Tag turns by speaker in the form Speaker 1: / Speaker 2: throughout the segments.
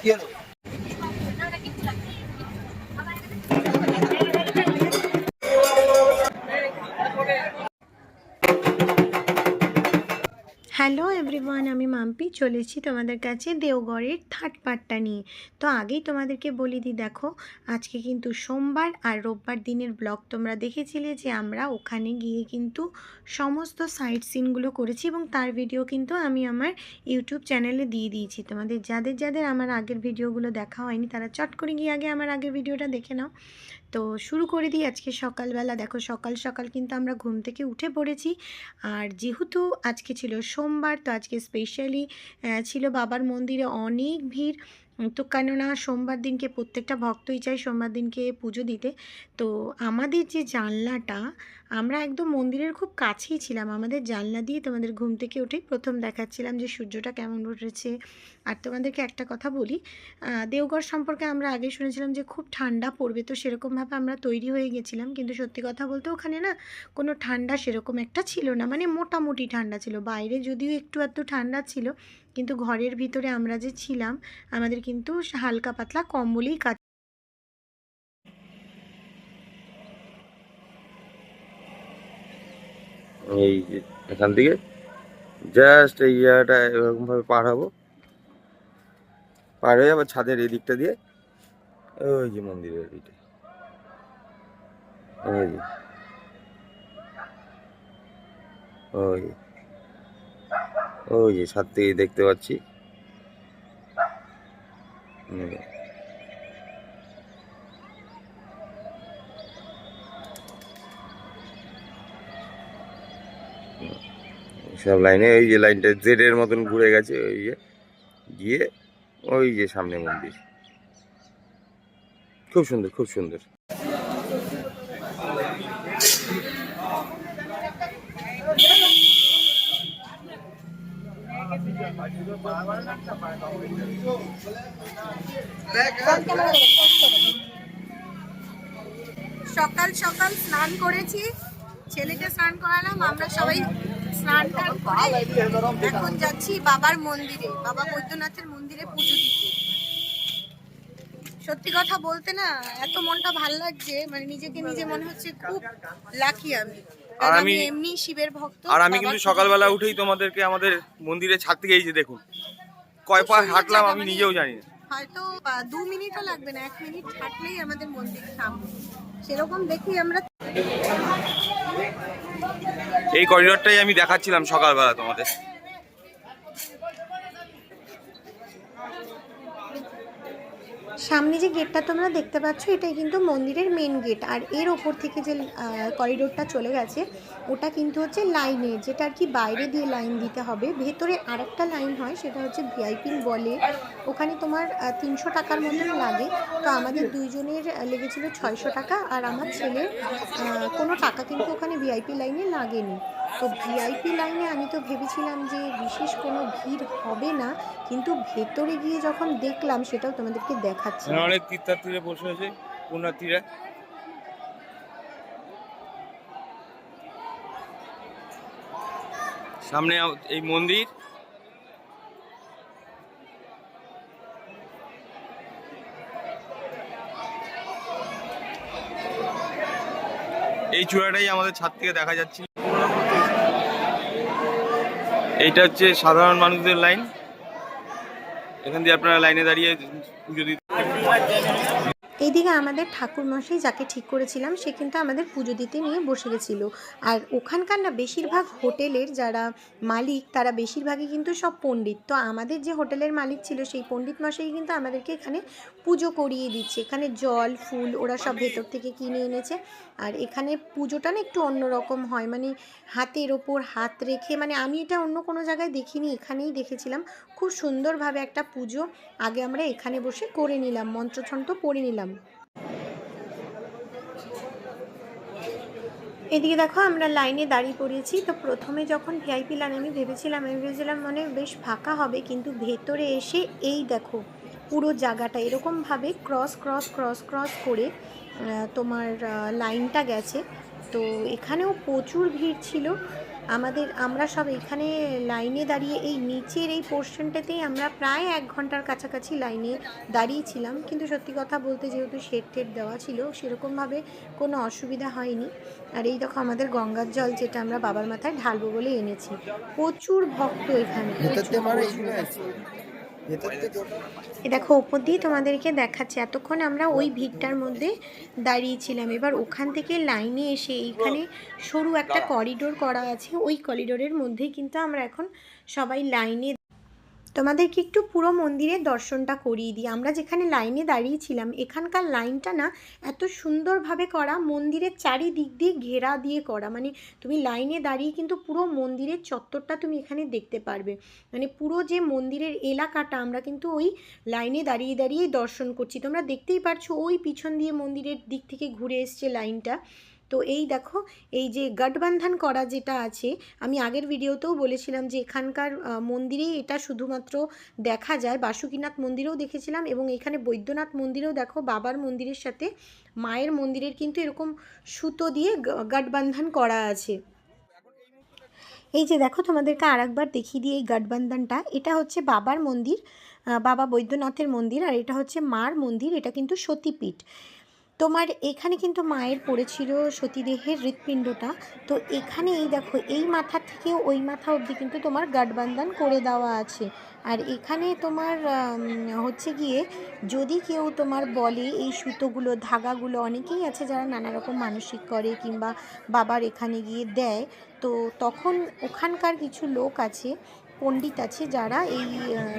Speaker 1: কি হলো?
Speaker 2: এভরিওয়ান আমি মাম্পি চলেছি তোমাদের কাছে দেওগড়ের থার্ড পার্টটা নিয়ে। তো আগেই তোমাদেরকে বলি দিই, দেখো, আজকে কিন্তু সোমবার আর রোববার দিনের ব্লগ তোমরা দেখেছিলে যে আমরা ওখানে গিয়ে কিন্তু সমস্ত সাইট সিনগুলো করেছি এবং তার ভিডিও কিন্তু আমি আমার ইউটিউব চ্যানেলে দিয়ে দিয়েছি। তোমাদের, যাদের যাদের আমার আগের ভিডিওগুলো দেখা হয়নি, তারা চট করে গিয়ে আগে আমার আগের ভিডিওটা দেখে নাও। তো শুরু করে দিই আজকে সকালবেলা। দেখো সকাল সকাল কিন্তু আমরা ঘুম থেকে উঠে পড়েছি। আর যেহেতু আজকে ছিল সোমবার, তো আজকে স্পেশালি ছিল বাবার মন্দিরে অনেক ভিড়। তো কেননা সোমবার দিনকে প্রত্যেকটা ভক্তই চাই সোমবার দিনকে পুজো দিতে। তো আমাদের যে জানলাটা আমরা একদম মন্দিরের খুব কাছেই ছিলাম। আমাদের জানলা দিয়ে তোমাদের ঘুম থেকে উঠেই প্রথম দেখাচ্ছিলাম যে সূর্যটা কেমন উঠেছে। আর তোমাদেরকে একটা কথা বলি দেওঘর সম্পর্কে আমরা আগে শুনেছিলাম যে খুব ঠান্ডা পড়বে, তো সেরকমভাবে আমরা তৈরি হয়ে গেছিলাম। কিন্তু সত্যি কথা বলতে ওখানে না কোনো ঠান্ডা সেরকম একটা ছিল না মানে মোটামুটি ঠান্ডা ছিল। বাইরে যদিও একটু একটু ঠান্ডা ছিল, কিন্তু ঘরের ভিতরে আমরা যে ছিলাম, আমাদের কিন্তু হালকা পাতলা কম্বলেই কাজ
Speaker 1: এই এখান থেকে। জাস্ট এই জায়গাটা এরকম ভাবে পার হব। পার হয়ে যাব ছাদের এই দিকটা দিয়ে ওই যে মন্দিরের দিকটা ওই যে। ওই ওই যে ছাদ থেকে দেখতে পাচ্ছি। সব লাইনে ওই যে লাইনটা জেডের মতন ঘুরে গেছে, ওই যে গিয়ে ওই যে সামনে মন্দির। খুব সুন্দর খুব সুন্দর।
Speaker 2: সকাল সকাল স্নান করেছি। ছেলেকে স্নান করালাম আমরা সবাই স্নান টান করে এখন যাচ্ছি বাবার মন্দিরে বাবা বৈদ্যনাথের মন্দিরে পুজো দিতে। সত্যি কথা বলতে না এত মনটা ভালো লাগছে মানে নিজেকে নিজে মনে হচ্ছে খুব লাকি আমি।
Speaker 1: আর
Speaker 2: আমি এমনি শিবের ভক্ত
Speaker 1: আর আমি কিন্তু সকালবেলা উঠেই তোমাদেরকে আমাদের মন্দিরের ছাদ থেকে এই যে দেখুন কয় পা হাঁটলাম আমি নিজেও জানি না।
Speaker 2: হয়তো দু মিনিটও লাগবে না এক মিনিট হাঁটলেই আমাদের মন্দির সামনে সেরকম দেখি আমরা
Speaker 1: এই করিডোরটাই আমি দেখাচ্ছিলাম সকালবেলা তোমাদের।
Speaker 2: সামনে যে গেটটা তোমরা দেখতে পাচ্ছ, এটাই কিন্তু মন্দিরের মেন গেট আর এর ওপর থেকে যে করিডোরটা চলে গেছে, ওটা কিন্তু হচ্ছে লাইনের যেটা আর কি বাইরে দিয়ে লাইন দিতে হবে। ভেতরে আরেকটা লাইন হয়, সেটা হচ্ছে ভিআইপি বলে ওখানে তোমার তিনশো টাকার মতন লাগে। তো আমাদের দুইজনের লেগেছিল ছয়শো টাকা, আর আমার ছেলের কোনো টাকা কিন্তু ওখানে ভিআইপি লাইনে লাগেনি। তো ভিআইপি লাইনে আমি তো ভেবেছিলাম যে বিশেষ কোনো ভিড় হবে না, কিন্তু ভেতরে গিয়ে যখন দেখলাম সেটাও তোমাদেরকে দেখাচ্ছি।
Speaker 1: অনেক তীর্থার্থীরা বসে আছে, পুণ্যার্থীরা। সামনে এই মন্দির। এই চূড়াটাই আমাদের ছাদ থেকে দেখা যাচ্ছে। এইটা হচ্ছে সাধারণ মানুষদের লাইন। এখান দিয়ে আপনারা লাইনে দাঁড়িয়ে পুজো দিতে
Speaker 2: এইদিকে আমাদের ঠাকুরমশাই যাকে ঠিক করেছিলাম, সে কিন্তু আমাদের পুজো দিতে নিয়ে বসে গেছিল। আর ওখানকার না বেশিরভাগ হোটেলের যারা মালিক, তারা বেশিরভাগই কিন্তু সব পণ্ডিত। তো আমাদের যে হোটেলের মালিক ছিল, সেই পণ্ডিত মশাই কিন্তু আমাদেরকে এখানে পুজো করিয়ে দিচ্ছে। এখানে জল, ফুল ওরা সব ভেতর থেকে কিনে এনেছে। আর এখানে পুজোটা না একটু অন্যরকম হয়। মানে হাতের ওপর হাত রেখে মানে আমি এটা অন্য কোনো জায়গায় দেখিনি, এখানেই দেখেছিলাম। খুব সুন্দরভাবে একটা পুজো আগে আমরা এখানে বসে করে নিলাম মন্ত্রছন্ত্র পড়ে নিলাম। এদিকে দেখো, আমরা লাইনে দাঁড়িয়ে পড়েছি। তো প্রথমে যখন ভিআইপি লাইন, আমি ভেবেছিলাম আমি ভেবেছিলাম মানে বেশ ফাঁকা হবে, কিন্তু ভেতরে এসে এই দেখো, পুরো জায়গাটা। এরকমভাবে ক্রস ক্রস ক্রস ক্রস করে তোমার লাইনটা গেছে। তো এখানেও প্রচুর ভিড় ছিল। আমাদের আমরা সব এখানে লাইনে দাঁড়িয়ে এই নিচের এই পোর্শনটাতেই আমরা প্রায় এক ঘণ্টার কাছাকাছি লাইনে দাঁড়িয়েছিলাম। কিন্তু সত্যি কথা বলতে যেহেতু শেড টেড দেওয়া ছিল সেরকমভাবে কোনো অসুবিধা হয়নি। আর এই দেখো আমাদের গঙ্গার জল যেটা আমরা বাবার মাথায় ঢালবো বলে এনেছি। প্রচুর ভক্ত এখানে প্রচুর, দেখো ওপর দিয়ে তোমাদেরকে দেখাচ্ছে। এতক্ষণ আমরা ওই ভিড়টার মধ্যে দাঁড়িয়েছিলাম। এবার ওখান থেকে লাইনে এসে এইখানে সরু একটা করিডোর করা আছে। ওই করিডোরের মধ্যেই কিন্তু আমরা এখন সবাই লাইনে তোমাদেরকে একটু পুরো মন্দিরের দর্শনটা করিয়ে দিই। আমরা যেখানে লাইনে দাঁড়িয়েছিলাম এখানকার লাইনটা না এত সুন্দরভাবে করা, মন্দিরের চারিদিক দিয়ে ঘেরা দিয়ে করা। মানে তুমি লাইনে দাঁড়িয়ে কিন্তু পুরো মন্দিরের চত্বরটা তুমি এখানে দেখতে পারবে। মানে পুরো যে মন্দিরের এলাকাটা আমরা কিন্তু ওই লাইনে দাঁড়িয়ে দাঁড়িয়েই দর্শন করছি। তোমরা দেখতেই পারছ ওই পিছন দিয়ে মন্দিরের দিক থেকে ঘুরে এসছে লাইনটা তো এই দেখো এই যে গঠবন্ধন করা যেটা আছে আমি আগের ভিডিওতেও বলেছিলাম যে এখানকার আহ, মন্দিরেই এটা শুধুমাত্র দেখা যায়। বাসুকীনাথ মন্দিরেও দেখেছিলাম এবং এখানে বৈদ্যনাথ মন্দিরেও দেখো বাবার মন্দিরের সাথে মায়ের মন্দিরের কিন্তু এরকম সুতো দিয়ে গঠবন্ধন করা আছে। এই যে দেখো তোমাদেরকে আরেকবার দেখিয়ে দিই এই গঠবন্ধনটা। এটা হচ্ছে বাবার মন্দির বাবা বৈদ্যনাথের মন্দির আর এটা হচ্ছে মার মন্দির এটা কিন্তু সতীপীঠ। তোমার এখানে কিন্তু মায়ের পড়েছিল সতীদেহের হৃৎপিণ্ডটা। তো এখানে এই দেখো, এই মাথা থেকে ওই মাথা অবধি কিন্তু তোমার গাঠবান্ধন করে দেওয়া আছে। আর এখানে তোমার হচ্ছে গিয়ে যদি কেউ তোমার বলে এই সুতোগুলো, ধাগাগুলো অনেকেই আছে যারা নানা রকম মানসিক করে কিংবা বাবার এখানে গিয়ে দেয়, তো তখন ওখানকার কিছু লোক আছে পণ্ডিত আছে যারা এই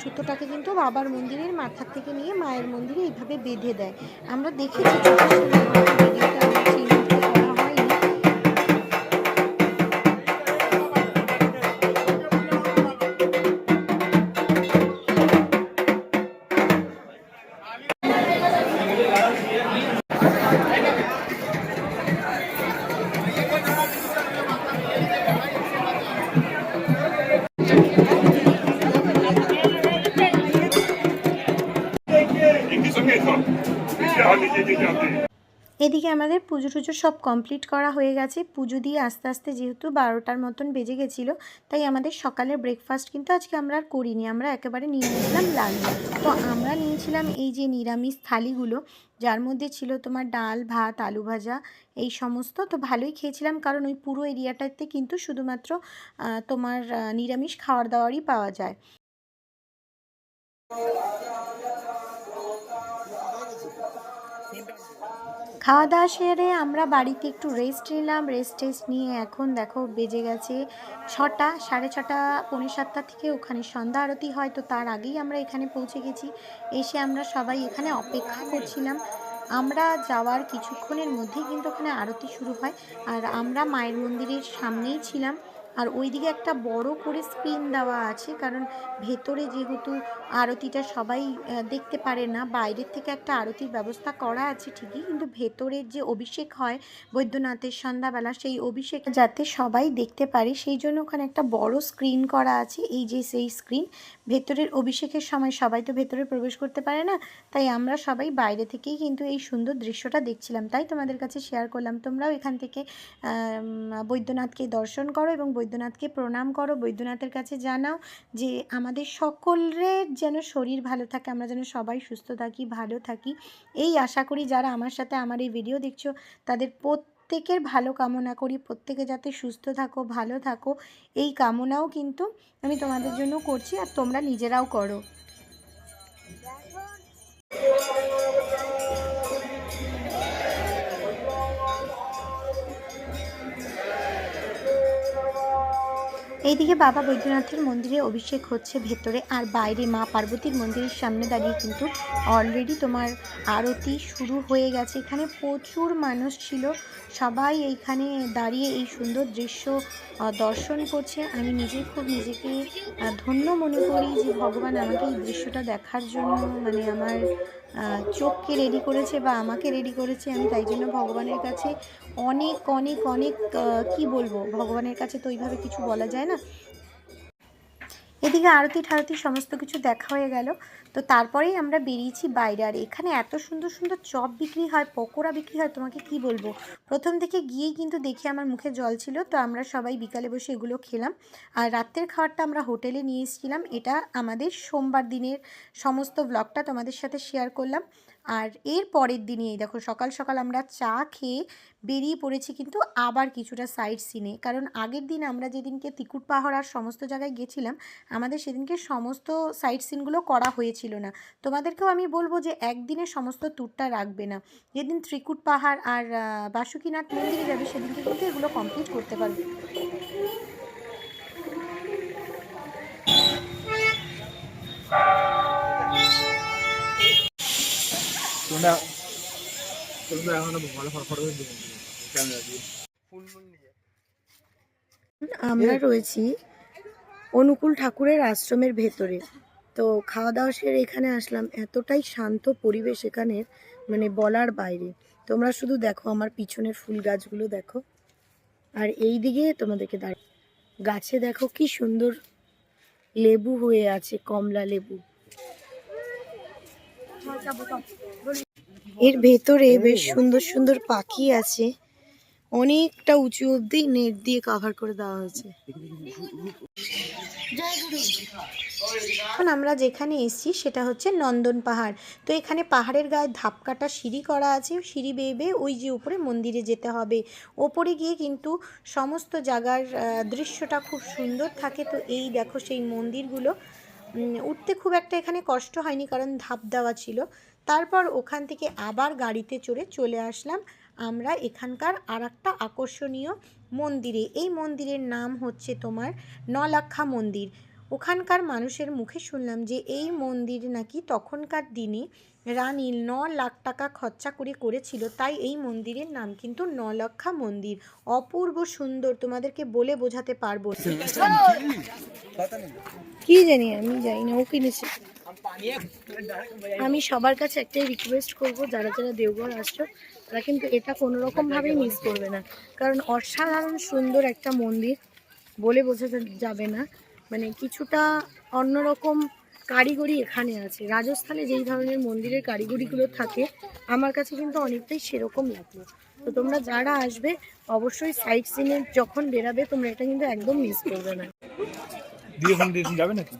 Speaker 2: সুতোটাকে কিন্তু বাবার মন্দিরের মাথার থেকে নিয়ে মায়ের মন্দিরে এইভাবে বেঁধে দেয়। আমরা দেখেছি এদিকে আমাদের পুজো টুজো সব কমপ্লিট করা হয়ে গেছে। পুজো দিয়ে আস্তে আস্তে যেহেতু বারোটার মতন বেজে গেছিল, তাই আমাদের সকালের ব্রেকফাস্ট কিন্তু আজকে আমরা আর করিনি। আমরা একেবারে নিয়ে নিয়েছিলাম লাঞ্চ। তো আমরা নিয়েছিলাম এই যে নিরামিষ থালিগুলো, যার মধ্যে ছিল তোমার ডাল, ভাত, আলু ভাজা, এই সমস্ত। তো ভালোই খেয়েছিলাম, কারণ ওই পুরো এরিয়াটাতে কিন্তু শুধুমাত্র তোমার নিরামিষ খাওয়ার দাওয়ারই পাওয়া যায়। খাওয়া দাওয়া সেরে আমরা বাড়িতে একটু রেস্ট নিলাম। রেস্ট টেস্ট নিয়ে এখন দেখো বেজে গেছে ছটা, সাড়ে ছটা পনেরো সাতটা থেকে ওখানে সন্ধ্যা আরতি হয়। তো তার আগেই আমরা এখানে পৌঁছে গেছি। এসে আমরা সবাই এখানে অপেক্ষা করছিলাম। আমরা যাওয়ার কিছুক্ষণের মধ্যেই কিন্তু ওখানে আরতি শুরু হয়। আর আমরা মায়ের মন্দিরের সামনেই ছিলাম। আর ওইদিকে একটা বড় করে স্ক্রিন দেওয়া আছে, কারণ ভেতরে যেহেতু আরতিটা সবাই দেখতে পারে না, বাইরের থেকে একটা আরতির ব্যবস্থা করা আছে ঠিকই, কিন্তু ভেতরের যে অভিষেক হয় বৈদ্যনাথের সন্ধ্যাবেলা, সেই অভিষেক যাতে সবাই দেখতে পারে, সেই জন্য ওখানে একটা বড় স্ক্রিন করা আছে, এই যে সেই স্ক্রিন, ভেতরের অভিষেকের সময় সবাই তো ভেতরে প্রবেশ করতে পারে না, তাই আমরা সবাই বাইরে থেকেই কিন্তু এই সুন্দর দৃশ্যটা দেখছিলাম, তাই তোমাদের কাছে শেয়ার করলাম, তোমরাও এখান থেকে বৈদ্যনাথকে দর্শন করো এবং বৈদ্যনাথকে প্রণাম করো। বৈদ্যনাথের কাছে জানাও যে আমাদের সকলের যেন শরীর ভালো থাকে, আমরা যেন সবাই সুস্থ থাকি, ভালো থাকি। এই আশা করি যারা আমার সাথে আমার এই ভিডিও দেখছ, তাদের প্রত্যেকের ভালো কামনা করি। প্রত্যেকে যাতে সুস্থ থাকো, ভালো থাকো, এই কামনাও কিন্তু আমি তোমাদের জন্য করছি আর তোমরা নিজেরাও করো। এইদিকে বাবা বৈদ্যনাথের মন্দিরে অভিষেক হচ্ছে ভেতরে, আর বাইরে মা পার্বতীর মন্দিরের সামনে দাঁড়িয়ে কিন্তু অলরেডি তোমার আরতি শুরু হয়ে গেছে। এখানে প্রচুর মানুষ ছিল, সবাই এইখানে দাঁড়িয়ে এই সুন্দর দৃশ্য দর্শন করছে। আমি নিজে খুব নিজেকে ধন্য মনে করি যে ভগবান আমাকে এই দৃশ্যটা দেখার জন্য মানে আমার চোখকে রেডি করেছে বা আমাকে রেডি করেছে, আমি তাই জন্য ভগবানের কাছে অনেক অনেক অনেক কি বলব? ভগবানের কাছে তো ওইভাবে কিছু বলা যায় না। এদিকে আরতি ঠারতি সমস্ত কিছু দেখা হয়ে গেল। তো তারপরেই আমরা বেরিয়েছি বাইরে। আর এখানে এত সুন্দর সুন্দর চপ বিক্রি হয়, পকোড়া বিক্রি হয়, তোমাকে কি বলব? প্রথম থেকে গিয়েই কিন্তু দেখি আমার মুখে জল ছিল, তো আমরা সবাই বিকালে বসে এগুলো খেলাম। আর রাত্রের খাবারটা আমরা হোটেলে নিয়ে এসেছিলাম। এটা আমাদের সোমবার দিনের সমস্ত ব্লগটা তোমাদের সাথে শেয়ার করলাম। আর এর পরের দিনই এই দেখো সকাল সকাল আমরা চা খেয়ে বেরিয়ে পড়েছি কিন্তু আবার কিছুটা সাইড সিনে কারণ আগের দিন আমরা যেদিনকে তিকুট পাহাড় আর সমস্ত জায়গায় গেছিলাম, আমাদের সেদিনকে সমস্ত সাইট সিনগুলো করা হয়েছিল না। তোমাদেরকেও আমি বলব যে একদিনে সমস্ত ট্যুরটা রাখবে না। যেদিন ত্রিকুট পাহাড় আর বাসুকীনাথ মন্দিরে যাবে সেদিনকে কিন্তু এগুলো কমপ্লিট করতে পারবে।
Speaker 3: তোমরা তোমরা এখনও ভালো ফটো ফটো ক্যামেরা দিয়ে
Speaker 2: আমরা রয়েছি অনুকূল ঠাকুরের আশ্রমের ভেতরে। তো খাওয়া দাওয়া সেরে এখানে আসলাম। এতটাই শান্ত পরিবেশ এখানের মানে বলার বাইরে। তোমরা শুধু দেখো আমার পিছনের ফুল গাছগুলো দেখো। আর এই দিকে তোমাদেরকে দাঁড় গাছে দেখো কি সুন্দর লেবু হয়ে আছে কমলা লেবু। এর ভেতরে বেশ সুন্দর সুন্দর পাখি আছে। অনেকটা উঁচু অবধি নেট দিয়ে কভার করে দেওয়া হয়েছে। এখন আমরা যেখানে এসেছি সেটা হচ্ছে নন্দন পাহাড়। তো এখানে পাহাড়ের গায়ে ধাপ কাটা সিঁড়ি করা আছে। সিঁড়ি বেয়ে বেয়ে ওই যে উপরে মন্দিরে যেতে হবে। ওপরে গিয়ে কিন্তু সমস্ত জায়গার দৃশ্যটা খুব সুন্দর থাকে। তো এই দেখো সেই মন্দিরগুলো। উঠতে খুব একটা এখানে কষ্ট হয়নি কারণ ধাপ দেওয়া ছিল। তারপর ওখান থেকে আবার গাড়িতে চড়ে চলে আসলাম। আমরা এখানকার আর একটা আকর্ষণীয় মন্দিরে। এই মন্দিরের নাম হচ্ছে তোমার নলাক্ষা মন্দির। ওখানকার মানুষের মুখে শুনলাম যে এই মন্দির নাকি তখনকার দিনে রানী ন লাখ টাকা খরচা করে করেছিল তাই এই মন্দিরের নাম কিন্তু নলক্ষা মন্দির। অপূর্ব সুন্দর তোমাদেরকে বলে বোঝাতে পারব কি জানি আমি জানি না ও কিনেছে। আমি সবার কাছে একটাই রিকোয়েস্ট করব, যারা যারা দেওঘর আসছো, তারা কিন্তু এটা কোনো রকম ভাবেই মিস করবে না। কারণ অসাধারণ সুন্দর একটা মন্দির বলে বোঝা যাবে না। মানে কিছুটা অন্যরকম কারিগরি এখানে আছে। রাজস্থানে যেই ধরনের মন্দিরের কারিগরিগুলো থাকে, আমার কাছে কিন্তু অনেকটাই সেরকম লাগল। তো তোমরা যারা আসবে, অবশ্যই সাইট সিনে যখন বেরাবে, তোমরা এটা কিন্তু একদম মিস করবে না।
Speaker 3: যাবে নাকি?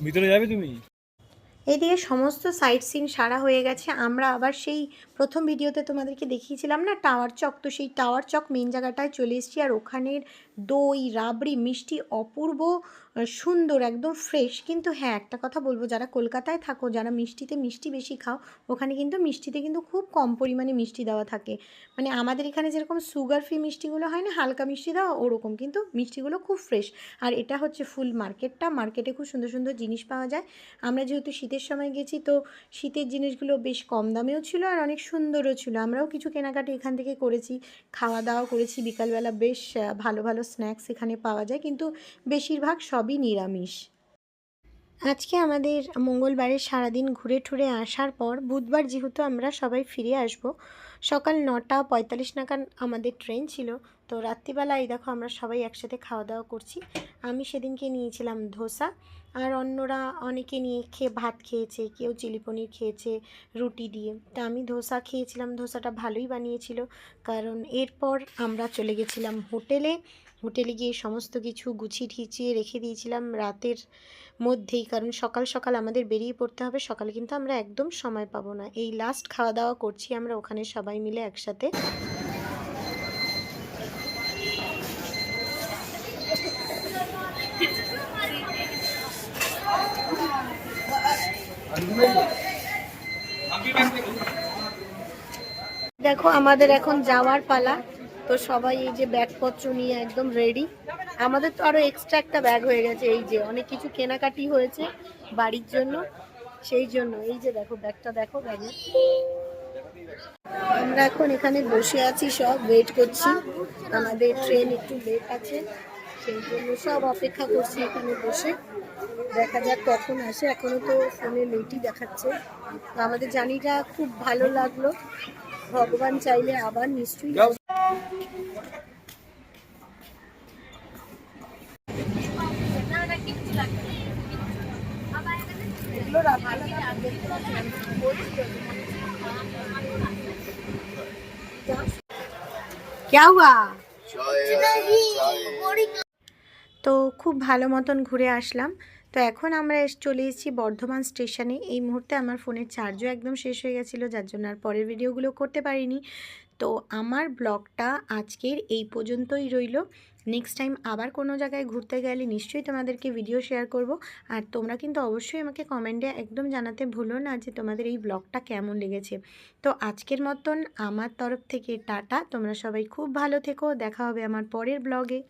Speaker 3: ভিতরে যাবে তুমি?
Speaker 2: এদিকে সমস্ত সাইট সিন সারা হয়ে গেছে। আমরা আবার সেই প্রথম ভিডিওতে তোমাদেরকে দেখিয়েছিলাম না টাওয়ার চক তো সেই টাওয়ার চক মেন জায়গাটায় চলে এসেছি। আর ওখানের দই, রাবড়ি, মিষ্টি অপূর্ব সুন্দর, একদম ফ্রেশ কিন্তু হ্যাঁ একটা কথা বলব, যারা কলকাতায় থাকো, যারা মিষ্টিতে মিষ্টি বেশি খাও, ওখানে কিন্তু মিষ্টিতে কিন্তু খুব কম পরিমাণে মিষ্টি দেওয়া থাকে। মানে আমাদের এখানে যেরকম সুগার ফ্রি মিষ্টিগুলো হয় না, হালকা মিষ্টি দেওয়া ওরকম, কিন্তু মিষ্টিগুলো খুব ফ্রেশ আর এটা হচ্ছে ফুল মার্কেটটা মার্কেটে খুব সুন্দর সুন্দর জিনিস পাওয়া যায়। আমরা যেহেতু শীতের সময় গেছি, তো শীতের জিনিসগুলো বেশ কম দামেও ছিল আর অনেক সুন্দরও ছিল। আমরাও কিছু কেনাকাটি এখান থেকে করেছি, খাওয়া দাওয়া করেছি। বিকালবেলা বেশ ভালো ভালো স্ন্যাক্স এখানে পাওয়া যায়। কিন্তু বেশিরভাগ সবই নিরামিষ। আজকে আমাদের মঙ্গলবারে সারাদিন ঘুরে ঠুরে আসার পর বুধবার যেহেতু আমরা সবাই ফিরে আসব, সকাল নটা পঁয়তাল্লিশ নাগাদ আমাদের ট্রেন ছিল। তো রাত্রিবেলা এই দেখো আমরা সবাই একসাথে খাওয়া দাওয়া করছি। আমি সেদিনকে নিয়েছিলাম ধোসা আর অন্যরা অনেকে নিয়ে খেয়ে ভাত খেয়েছে, কেউ চিলি পনির খেয়েছে, রুটি দিয়ে। তা আমি ধোসা খেয়েছিলাম, ধোসাটা ভালোই বানিয়েছিল। কারণ এরপর আমরা চলে গেছিলাম হোটেলে। হোটেলে গিয়ে সমস্ত কিছু গুছিয়ে ঠিচিয়ে রেখে দিয়েছিলাম রাতের মধ্যেই। কারণ সকাল সকাল আমাদের বেরিয়ে পড়তে হবে, সকালে কিন্তু আমরা একদম সময় পাবো না। এই লাস্ট খাওয়া দাওয়া করছি আমরা, ওখানে সবাই মিলে একসাথে। দেখো, আমাদের এখন যাওয়ার পালা। তো সবাই এই যে ব্যাগপত্র নিয়ে একদম রেডি আমাদের তো আরও এক্সট্রা একটা ব্যাগ হয়ে গেছে, এই যে অনেক কিছু কেনাকাটি হয়েছে বাড়ির জন্য, সেই জন্য। এই যে দেখো, ব্যাগটা দেখো, ব্যাগে। আমরা এখন এখানে বসে আছি সব ওয়েট করছি। আমাদের ট্রেন একটু লেট আছে, সেই জন্য সব অপেক্ষা করছি এখানে বসে। দেখা যাক কখন আসে, এখনও তো ফোনে লেটই দেখাচ্ছে। আমাদের জার্নিটা খুব ভালো লাগল। ভগবান চাইলে আবার নিশ্চয়ই क्या हुआ তো খুব ভালো মতন ঘুরে আসলাম তো এখন আমরা এস- চলে এসেছি বর্ধমান স্টেশনে এই মুহূর্তে আমার ফোনের চার্জও একদম শেষ হয়ে গেছিলো যার জন্য আর পরের ভিডিওগুলো করতে পারিনি তো আমার ব্লগটা আজকের এই পর্যন্তই রইল নেক্সট টাইম আবার কোনো জায়গায় ঘুরতে গেলে নিশ্চয়ই তোমাদেরকে ভিডিও শেয়ার করব। আর তোমরা কিন্তু অবশ্যই আমাকে কমেন্টে একদম জানাতে ভুলো না যে তোমাদের এই ব্লগটা কেমন লেগেছে। তো আজকের মতন আমার তরফ থেকে টাটা। তোমরা সবাই খুব ভালো থেকো। দেখা হবে আমার পরের ব্লগে